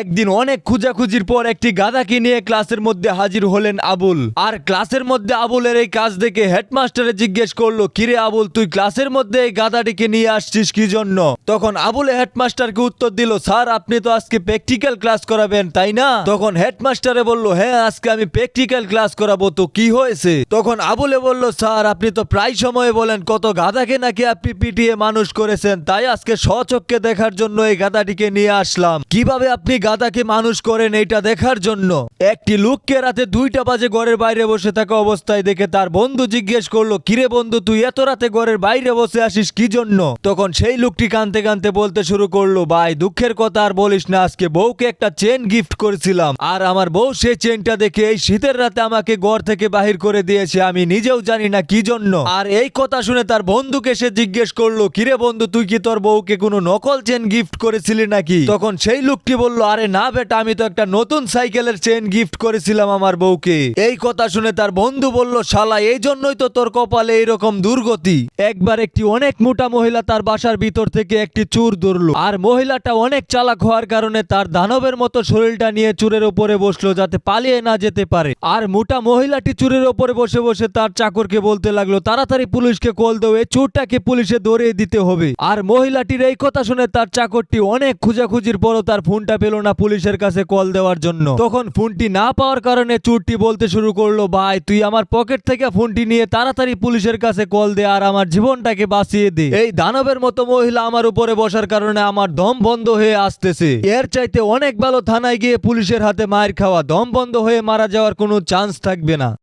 একদিন অনেক খুঁজাখুঁজির পর একটি গাধাকে নিয়ে ক্লাসের মধ্যে হাজির হলেন আবুল। আর ক্লাসের মধ্যে আবুলের এই কাজ দেখে হেডমাস্টারে জিজ্ঞেস করল, কিরে আবুল, তুই ক্লাসের মধ্যে এই গাধাটিকে নিয়ে আসছিস কি জন্য? তখন আবুলে হেডমাস্টারকে উত্তর দিল, স্যার, আপনি তো আজকে প্র্যাকটিক্যাল ক্লাস করাবেন, তাই না? তখন হেডমাস্টারে বলল হ্যাঁ আজকে আমি প্র্যাকটিক্যাল ক্লাস করাবো, তো কি হয়েছে? তখন আবুলে বলল, স্যার, আপনি তো প্রায় সময় বলেন, কত গাধাকে নাকি আপনি পিটিয়ে মানুষ করেছেন, তাই আজকে স্বচক্ষে দেখার জন্য এই গাধাটিকে নিয়ে আসলাম। কীভাবে আপনি গাধাকে মানুষ করেন এইটা দেখার জন্য। একটি লোককে রাতে দুইটা বাজে ঘরের বাইরে বসে থাকা অবস্থায় দেখে তার বন্ধু জিজ্ঞেস করল, কিরে বন্ধু, তুই এত রাতে ঘরের বাইরে বসে আসিস কি জন্য? তখন সেই লোকটি কানতে কানতে বলতে শুরু করল, ভাই, দুঃখের কথা আর বলিস না, আজকে বউকে একটা চেন গিফট করেছিলাম। আর আমার বউ সেই চেনটা দেখে এই শীতের রাতে আমাকে ঘর থেকে বাহির করে দিয়েছে, আমি নিজেও জানি না কি জন্য। আর এই কথা শুনে তার বন্ধুকে সে জিজ্ঞেস করল, কিরে বন্ধু, তুই কি তোর বউকে কোনো নকল চেন গিফট করেছিলি নাকি? তখন সেই লোকটি বলল আরে না বেটা, আমি তো একটা নতুন সাইকেলের চেন গিফট করেছিলাম আমার বউকে। এই কথা শুনে তার বন্ধু বলল, শালা, এই জন্যই তো তোর কপালে এইরকম দুর্গতি। একবার একটি অনেক মোটা মহিলা তার বাসার ভিতর থেকে একটি চুর ধরলো। আর মহিলাটা অনেক চালাক হওয়ার কারণে তার দানবের মতো শরীরটা নিয়ে চুরের উপরে বসল যাতে পালিয়ে না যেতে পারে। আর মোটা মহিলাটি চুরের উপরে বসে বসে তার চাকরকে বলতে লাগল, তাড়াতাড়ি পুলিশকে কল দেও, এই চোরটাকে পুলিশে ধরিয়ে দিতে হবে। আর মহিলাটির এই কথা শুনে তার চাকরটি অনেক খুঁজাখুঁজির পরও তার ফোনটা পেল না পুলিশের কাছে কল দেওয়ার জন্য। তখন ফোনটি না পাওয়ার কারণে চোরটি বলতে শুরু করল, ভাই, তুই আমার পকেট থেকে ফোনটি নিয়ে তাড়াতাড়ি পুলিশের কাছে কল দে আর আমার জীবনটাকে বাঁচিয়ে দে। এই দানবের মতো মহিলা আমার উপরে বসার কারণে আমার দম বন্ধ হয়ে আসতেছে। এর চাইতে অনেক ভালো থানায় গিয়ে পুলিশের হাতে মায়ের খাওয়া। দম বন্ধ হয়ে মারা যাওয়ার কোনো চান্স থাকবে না।